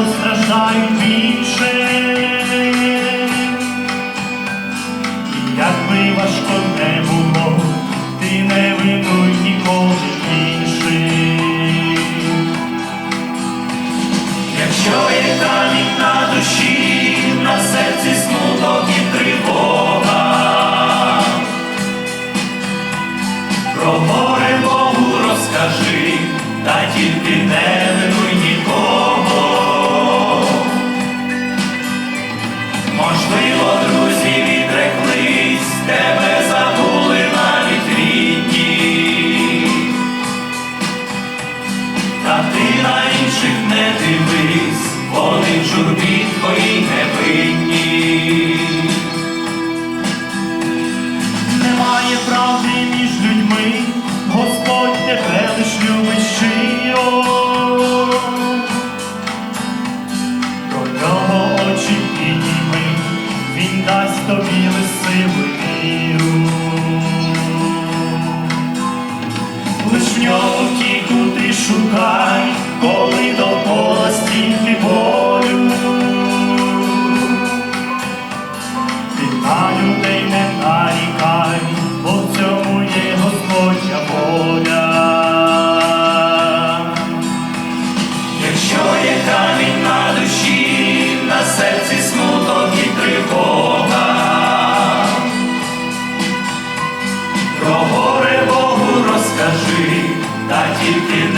що більше, І як би важко не було, ти не винуй нікого інший. Якщо є камінь на душі, на серці смуток і тривога, про горе Богу розкажи, та тільки не винуй нікого. ти на інших не дивись, вони в журбі твої не винні. Немає правди між людьми, Господь тебе лиш любить щиро. До нього очі підійми, він дасть тобі лисиву віру. Шукай, коли довкола стільки болю. Ти на людей не нарікай, бо в цьому є Господня воля. Якщо є камінь на душі, на серці смуток і тривога, про горе Богу розкажи, та тільки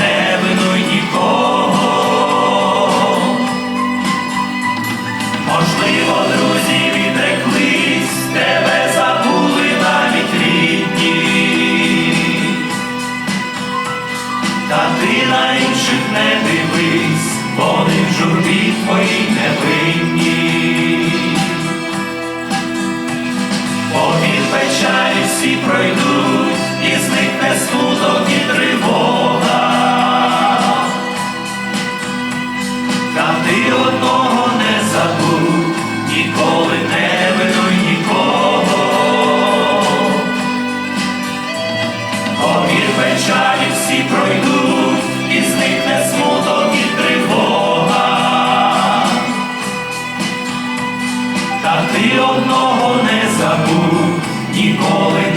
пройдуть, і зникне смуток і тривога. Та ти одного не забудь, ніколи не винуй нікого. Повір печалі всі пройдуть, і зникне смуток і тривога. Та ти одного не забудь, ніколи